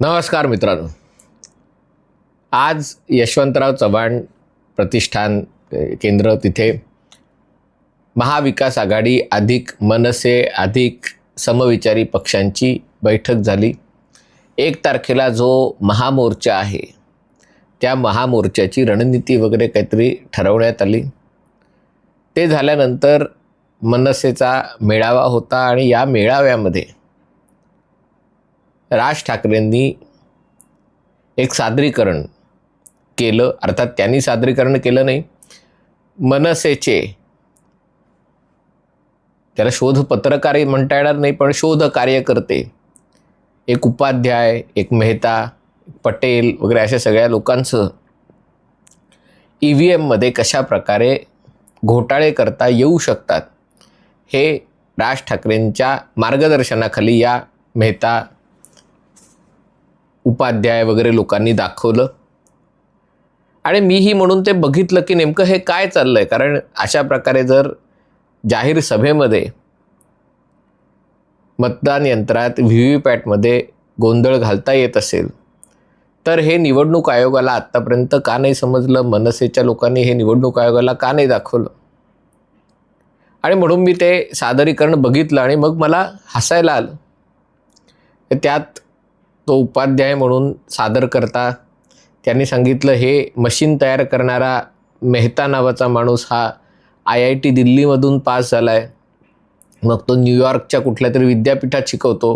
नमस्कार मित्रांनो. आज यशवंतराव चव्हाण प्रतिष्ठान केंद्र तिथे महाविकास आघाडी अधिक मनसे अधिक समविचारी पक्षांची बैठक झाली. एक तारखेला जो महामोर्चा आहे त्या महामोर्चाची रणनीती वगैरे काहीतरी ठरवण्यात आली. ते झाल्यानंतर मनसेचा मेळावा होता आणि या मेळाव्यामध्ये राज ठाकरेंनी एक सादरीकरण केलं. अर्थात त्यांनी सादरीकरण केलं नाही. मनसेचे त्याला शोध पत्रकारही म्हणता येणार नाही पण शोध कार्यकर्ते एक उपाध्याय एक मेहता पटेल वगैरे अशा सगळ्या लोकांसह ई व्ही एममध्ये कशा प्रकारे घोटाळे करता येऊ शकतात. हे राज ठाकरेंच्या मार्गदर्शनाखाली या मेहता उपाध्याय वगैरे लोकांनी दाखवलं. आणि मीही म्हणून ते बघितलं की नेमकं हे काय चाललं आहे कारण अशा प्रकारे जर जाहीर सभेमध्ये मतदान यंत्रात व्ही व्ही पॅटमध्ये गोंधळ घालता येत असेल तर हे निवडणूक आयोगाला आत्तापर्यंत का नाही समजलं? मनसेच्या लोकांनी हे निवडणूक आयोगाला का नाही दाखवलं? आणि म्हणून मी ते सादरीकरण बघितलं आणि मग मला हसायला आलं. तर त्यात तो उपाध्याय म्हणून सादर करता त्यांनी सांगितलं हे मशीन तयार करणारा मेहता नावाचा माणूस हा आय आय टी दिल्लीमधून पास झाला आहे मग तो न्यूयॉर्कच्या कुठल्या तरी विद्यापीठात शिकवतो.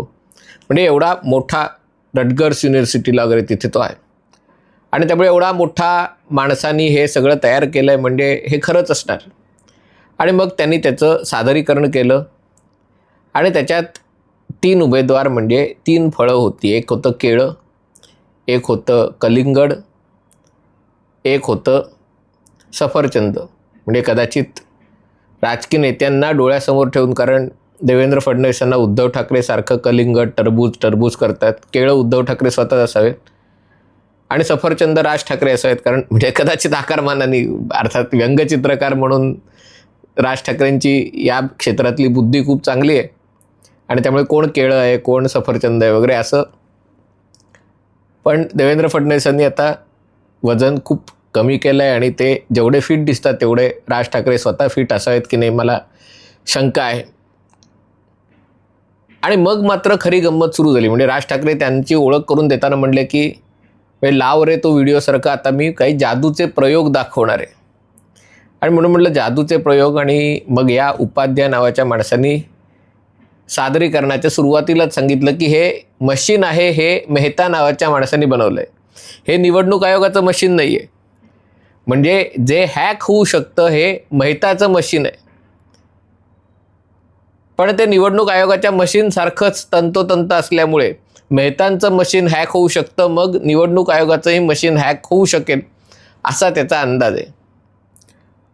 म्हणजे एवढा मोठा रटगर्स युनिव्हर्सिटीला वगैरे तिथे तो आहे. आणि त्यामुळे एवढा मोठा माणसानी हे सगळं तयार केलं आहे म्हणजे हे खरंच असणार. आणि मग त्यांनी त्याचं सादरीकरण केलं. आणि त्याच्यात तीन उमेदवार म्हणजे तीन फळं होती. एक होतं केळं एक होतं कलिंगड एक होतं सफरचंद. म्हणजे कदाचित राजकीय नेत्यांना डोळ्यासमोर ठेवून कारण देवेंद्र फडणवीसांना उद्धव ठाकरेसारखं कलिंगड टरबूज टरबूज करतात. केळं उद्धव ठाकरे स्वतःच असावेत. आणि सफरचंद राज ठाकरे असावेत कारण म्हणजे कदाचित आकारमानाने अर्थात व्यंगचित्रकार म्हणून राज ठाकरेंची या क्षेत्रातली बुद्धी खूप चांगली आहे. आणि त्यामुळे कोण केळं आहे कोण सफरचंद आहे वगैरे असं. पण देवेंद्र फडणवीसांनी आता वजन खूप कमी केलं आहे आणि ते जेवढे फिट दिसतात तेवढे राज ठाकरे स्वतः फिट असावेत की नाही मला शंका आहे. आणि मग मात्र खरी गंमत सुरू झाली. म्हणजे राज ठाकरे त्यांची ओळख करून देताना म्हणले की लाव रे तो व्हिडिओसारखा आता मी काही जादूचे प्रयोग दाखवणार आहे. आणि म्हणून म्हटलं जादूचे प्रयोग आणि मग या उपाध्याय नावाच्या माणसांनी सादरीकरणाच्या सुरुवातीलाच सांगितलं की हे मशीन आहे हे मेहता नावाच्या माणसांनी बनवलं आहे हे निवडणूक आयोगाचं मशीन नाही आहे म्हणजे जे हॅक होऊ शकतं हे मेहताचं मशीन आहे. पण ते निवडणूक आयोगाच्या मशीनसारखंच तंतोतंत असल्यामुळे मेहतांचं मशीन हॅक होऊ शकतं मग निवडणूक आयोगाचंही मशीन हॅक होऊ शकेल असा त्याचा अंदाज आहे.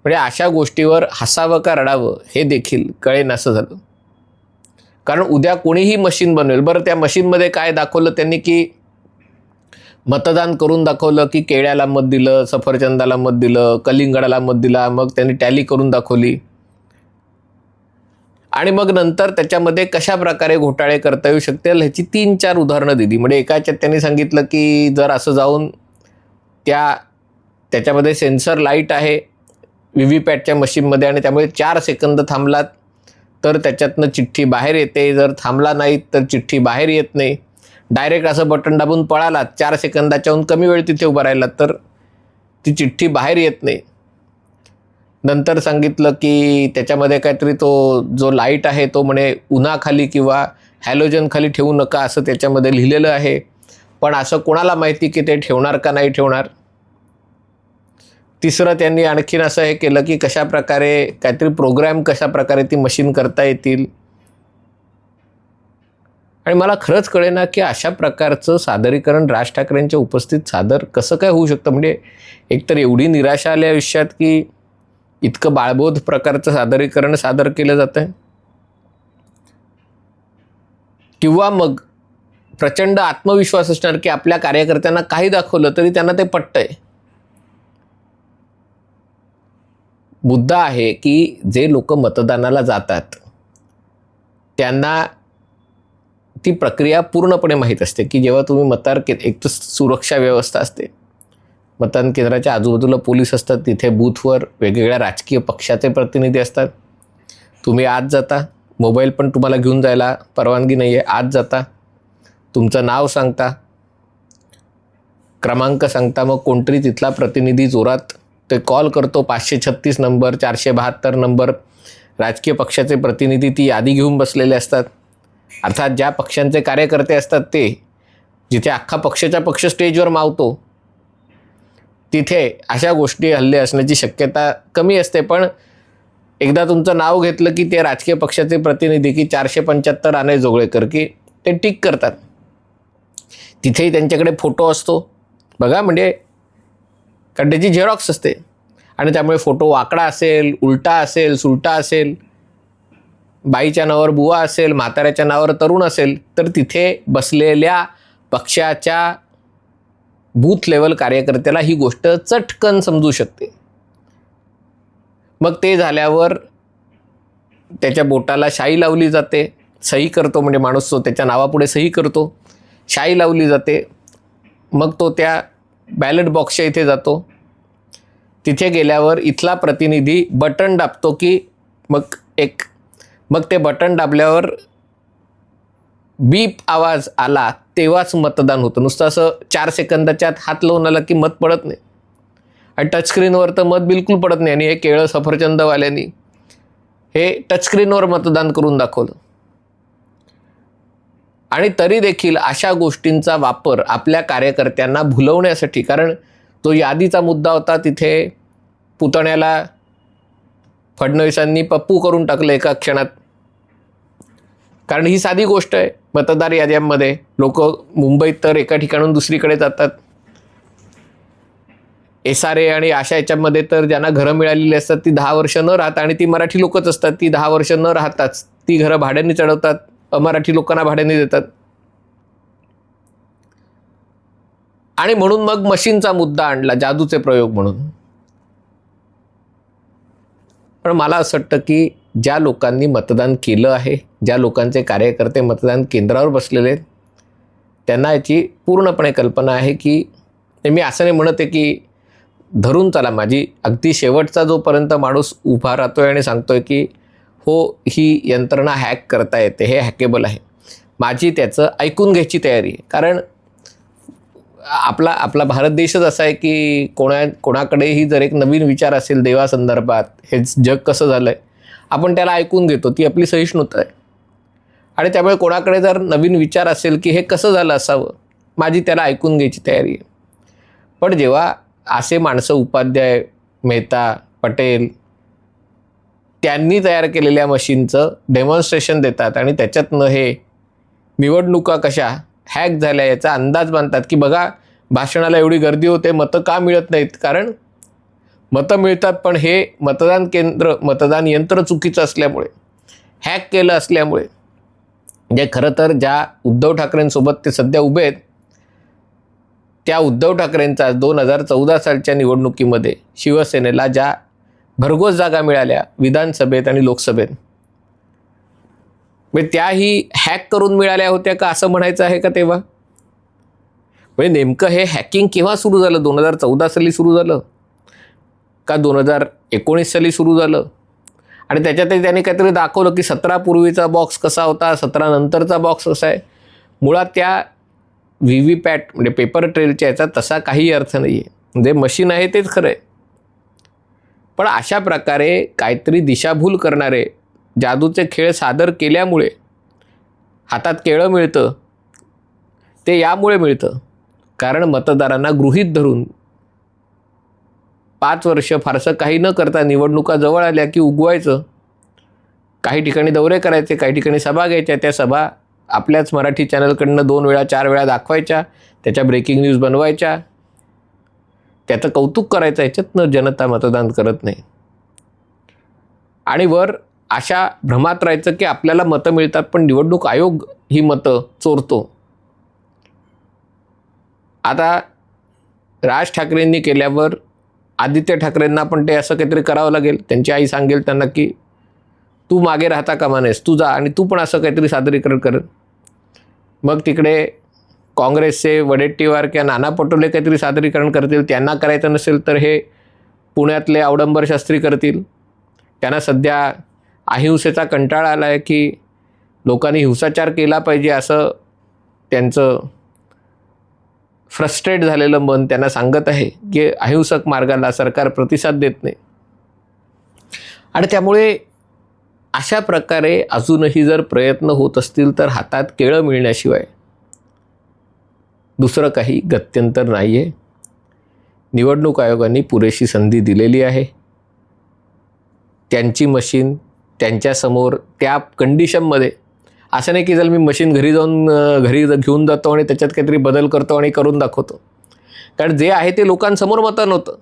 म्हणजे अशा गोष्टीवर हसावं का रडावं हे देखील कळेन असं झालं. कारण उद्या कोणीही मशीन बनवेल बरं त्या मशीनमध्ये काय दाखवलं त्यांनी की मतदान करून दाखवलं की केळ्याला मत दिलं सफरचंदाला मत दिलं कलिंगडाला मत दिला मग त्यांनी टॅली करून दाखवली. आणि मग नंतर त्याच्यामध्ये कशा प्रकारे घोटाळे करता येऊ शकतील ह्याची तीन चार उदाहरणं दिली. म्हणजे एका याच्यात त्यांनी सांगितलं की जर असं जाऊन त्या त्याच्यामध्ये सेन्सर लाइट आहे व्ही व्ही पॅटच्या मशीनमध्ये आणि त्यामुळे चार सेकंद थांबलात तर त्याच्यातनं चिठ्ठी बाहेर येते. जर थांबला नाही तर चिठ्ठी बाहेर येत नाही. डायरेक्ट असं बटन दाबून पळालात चार सेकंदाच्याहून कमी वेळ तिथे उभा राहिलात तर ती चिठ्ठी बाहेर येत नाही. नंतर सांगितलं की त्याच्यामध्ये काहीतरी तो जो लाइट आहे तो म्हणे उन्हाखाली किंवा हॅलोजनखाली ठेवू नका असं त्याच्यामध्ये लिहिलेलं आहे. पण असं कोणाला माहिती की ते ठेवणार का नाही ठेवणार? तिसरं त्यांनी आणखीन असं हे केलं की कशा प्रकारे काहीतरी प्रोग्रॅम कशा प्रकारे ती मशीन करता येतील? आणि मला खरंच कळेना की अशा प्रकारचं सादरीकरण राज ठाकरेंच्या उपस्थित सादर कसं काय होऊ शकतं? म्हणजे एकतर एवढी निराशा आली आयुष्यात की इतकं बाळबोध प्रकारचं सादरीकरण सादर केलं जातं आहे किंवा मग प्रचंड आत्मविश्वास असणार की आपल्या कार्यकर्त्यांना काही दाखवलं तरी त्यांना ते पटतंय. मुद्दा आहे की जे लोक मतदानाला जातात त्यांना ती प्रक्रिया पूर्णपणे माहीत असते की जेव्हा तुम्ही मतदार के एक तर सुरक्षा व्यवस्था असते. मतदान केंद्राच्या आजूबाजूला पोलीस असतात. तिथे बूथवर वेगवेगळ्या राजकीय पक्षाचे प्रतिनिधी असतात. तुम्ही आत जाता. मोबाईल पण तुम्हाला घेऊन जायला परवानगी नाही आहे आत जाता. तुमचं नाव सांगता. क्रमांक सांगता. मग कोणतरी तिथला प्रतिनिधी जोरात ते कॉल करतो. पाचशे छत्तीस नंबर चारशे बहात्तर नंबर. राजकीय पक्षाचे प्रतिनिधी ती यादी घेऊन बसलेले असतात. अर्थात ज्या पक्षांचे कार्यकर्ते असतात ते जिथे अख्खा पक्षाच्या पक्ष स्टेजवर मावतो तिथे अशा गोष्टी हल्ले असण्याची शक्यता कमी असते. पण एकदा तुमचं नाव घेतलं की ते राजकीय पक्षाचे प्रतिनिधी की चारशे पंच्याहत्तर आणे जोगळेकर की ते टिक करतात. तिथेही त्यांच्याकडे फोटो असतो. बघा म्हणजे कारण त्याची झेरॉक्स असते. आणि त्यामुळे फोटो वाकडा असेल उलटा असेल सुलटा असेल बाईच्या नावावर बुवा असेल म्हाताऱ्याच्या नावावर तरुण असेल तर तिथे बसलेल्या पक्षाच्या बूथ लेवल कार्यकर्त्याला ही गोष्ट चटकन समजू शकते. मग ते झाल्यावर त्याच्या बोटाला शाई लावली जाते. सही करतो म्हणजे माणूस तो त्याच्या नावापुढे सही करतो. शाई लावली जाते. मग तो त्या बॅलेट बॉक्सच्या इथे जातो. तिथे गेल्यावर इथला प्रतिनिधी बटन दाबतो की मग एक मग ते बटन दाबल्यावर बीप आवाज आला तेव्हाच मतदान होतं. नुसतं असं चार सेकंदाच्या आत हात लावून आला की मत पडत नाही. आणि टचस्क्रीनवर तर मत बिलकुल पडत नाही. आणि हे केळं सफरचंदवाल्यांनी हे टचस्क्रीनवर मतदान करून दाखवलं. आणि तरी देखील अशा गोष्टींचा वापर आपल्या कार्यकर्त्यांना भुलवण्यासाठी कारण तो यादीचा मुद्दा होता तिथे पुतण्याला फडणवीसांनी पप्पू करून टाकलं एका क्षणात. कारण ही साधी गोष्ट आहे. मतदार याद्यांमध्ये लोक मुंबईत तर एका ठिकाणून दुसरीकडे जातात. एस आर ए आणि अशा याच्यामध्ये तर ज्यांना घरं मिळालेली असतात ती दहा वर्ष न राहतात आणि ती मराठी लोकच असतात. ती दहा वर्ष न राहताच ती घरं भाड्याने चढवतात अमराठी लोकांना भाड्याने देतात. आणि म्हणून मग मशीनचा मुद्दा आणला जादूचे प्रयोग म्हणून. पण मला असं वाटतं की ज्या लोकांनी मतदान केलं आहे ज्या लोकांचे कार्यकर्ते मतदान केंद्रावर बसलेले आहेत त्यांना याची पूर्णपणे कल्पना आहे की मी असं नाही म्हणत आहे की धरून चला. माझी अगदी शेवटचा जोपर्यंत माणूस उभा राहतो आहे आणि सांगतो आहे की हो ही यंत्रणा हॅक करता येते हे हॅकेबल आहे. माझी त्याचं ऐकून घ्यायची तयारी आहे. कारण आपला आपला भारत देशच असा आहे की कोणा कोणाकडेही जर एक नवीन विचार असेल देवासंदर्भात हे जग कसं झालं आहे आपण त्याला ऐकून घेतो ती आपली सहिष्णुता आहे. आणि त्यामुळे कोणाकडे जर नवीन विचार असेल की हे कसं झालं असावं माझी त्याला ऐकून घ्यायची तयारी आहे. पण जेव्हा असे माणसं उपाध्याय मेहता पटेल त्यांनी तयार केलेल्या मशीनचं डेमॉन्स्ट्रेशन देतात आणि त्याच्यातनं हे निवडणुका कशा हॅक झाल्या याचा अंदाज बांधतात की बघा भाषणाला एवढी गर्दी होते मतं का मिळत नाहीत? कारण मतं मिळतात पण हे मतदान केंद्र मतदान यंत्र चुकीचं असल्यामुळे हॅक केलं असल्यामुळे जे खरं तर ज्या उद्धव ठाकरेंसोबत ते सध्या उभे आहेत त्या उद्धव ठाकरेंचा दोन हजार चौदा सालच्या निवडणुकीमध्ये शिवसेनेला ज्या भरघोस जागा मिळाल्या विधानसभेत आणि लोकसभेत म्हणजे त्याही हॅक करून मिळाल्या होत्या का असं म्हणायचं आहे का तेव्हा? म्हणजे नेमकं हे हॅकिंग केव्हा सुरू झालं? दोन हजार चौदा साली सुरू झालं? का दोन हजार एकोणीस साली सुरू झालं? आणि त्याच्यातही त्याने काहीतरी दाखवलं की सतरा पूर्वीचा बॉक्स कसा होता सतरा नंतरचा बॉक्स कसा आहे. मुळात त्या व्ही व्ही पॅट म्हणजे पेपर ट्रेलच्या याचा तसा काही अर्थ नाही आहे म्हणजे मशीन आहे तेच खरं आहे. पण अशा प्रकारे काहीतरी दिशाभूल करणारे जादूचे खेळ सादर केल्यामुळे हातात केळं मिळतं. ते यामुळे मिळतं. कारण मतदारांना गृहीत धरून पाच वर्ष फारसं काही न करता निवडणुका जवळ आल्या की उगवायचं. काही ठिकाणी दौरे करायचे काही ठिकाणी सभा घ्यायच्या त्या सभा आपल्याच मराठी चॅनलकडनं दोन वेळा चार वेळा दाखवायच्या त्याच्या ब्रेकिंग न्यूज बनवायच्या. त्याचं कौतुक करायचं याच्यातनं जनता मतदान करत नाही. आणि वर अशा भ्रमात राहायचं की आपल्याला मतं मिळतात पण निवडणूक आयोग ही मतं चोरतो. आता राज ठाकरेंनी केल्यावर आदित्य ठाकरेंना पण ते असं काहीतरी करावं लागेल. त्यांची आई सांगेल त्यांना की तू मागे राहता कामा नयेस तू जा आणि तू पण असं काहीतरी सादरीकरण कर. मग तिकडे काँग्रेसचे वडेट्टीवार किंवा नाना पटोले काहीतरी सादरीकरण करतील त्यांना करायचं नसेल तर हे पुण्यातले अवडंबर शास्त्री करतील. त्यांना सध्या अहिंसेचा कंटाळा आला आहे की लोकांनी हिंसाचार केला पाहिजे असं त्यांचं फ्रस्ट्रेट झालेलं मन त्यांना सांगत आहे की अहिंसक मार्गाला सरकार प्रतिसाद देत नाही. आणि त्यामुळे अशा प्रकारे अजूनही जर प्रयत्न होत असतील तर हातात केळं मिळण्याशिवाय दुसरं काही गत्यंतर नाही आहे निवडणूक आयोगाने पुरेशी संधी दिलेली आहे. त्यांची मशीन त्यांच्यासमोर त्या कंडिशनमध्ये असं नाही की जर मी मशीन घरी जाऊन घरी ज- घेऊन जातो आणि त्याच्यात काहीतरी बदल करतो आणि करून दाखवतो. कारण जे आहे ते लोकांसमोर मतं नव्हतं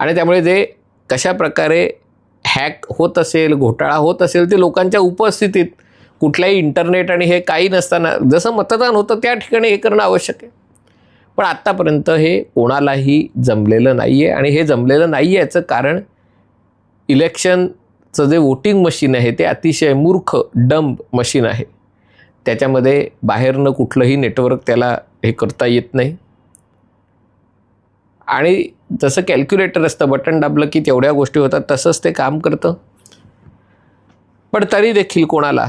आणि त्यामुळे जे कशा प्रकारे हॅक होत असेल घोटाळा होत असेल ते लोकांच्या उपस्थितीत कुठल्याही इंटरनेट आणि हे काही नसताना जसं मतदान होतं त्या ठिकाणी हे करणं आवश्यक आहे. पण आत्तापर्यंत हे कोणालाही जमलेलं नाही आहे आणि हे जमलेलं नाही आहे याचं कारण इलेक्शन चं जे वोटिंग मशीन आहे ते अतिशय मूर्ख डंब मशीन आहे. त्याच्यामध्ये बाहेरनं कुठलंही नेटवर्क त्याला हे करता येत नाही. आणि जसं कॅल्क्युलेटर असतं बटन दाबलं की तेवढ्या गोष्टी होतात तसंच ते काम करतं. पण तरी देखील कोणाला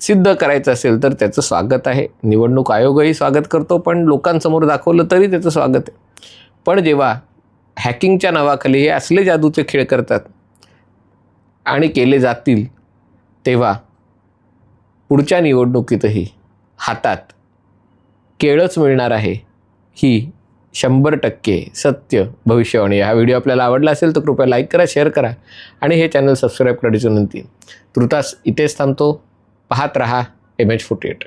सिद्ध करायचं असेल तर त्याचं स्वागत आहे. निवडणूक आयोगही स्वागत करतो पण लोकांसमोर दाखवलं तरी त्याचं स्वागत आहे. पण जेव्हा हॅकिंगच्या नावाखाली हे असले जादूचे खेळ करतात आणि केले जातील तेव्हा पुढच्या निवडणुकीतही हातात केळच मिळणार आहे ही शंभर टक्के सत्य भविष्यवाणी हा व्हिडिओ आपल्याला आवडला असेल तर कृपया लाईक करा शेअर करा आणि हे चॅनल सबस्क्राईब करण्याची विनंती. तृतास इथेच थांबतो. पाहत रहा एम एच फोर्टी एट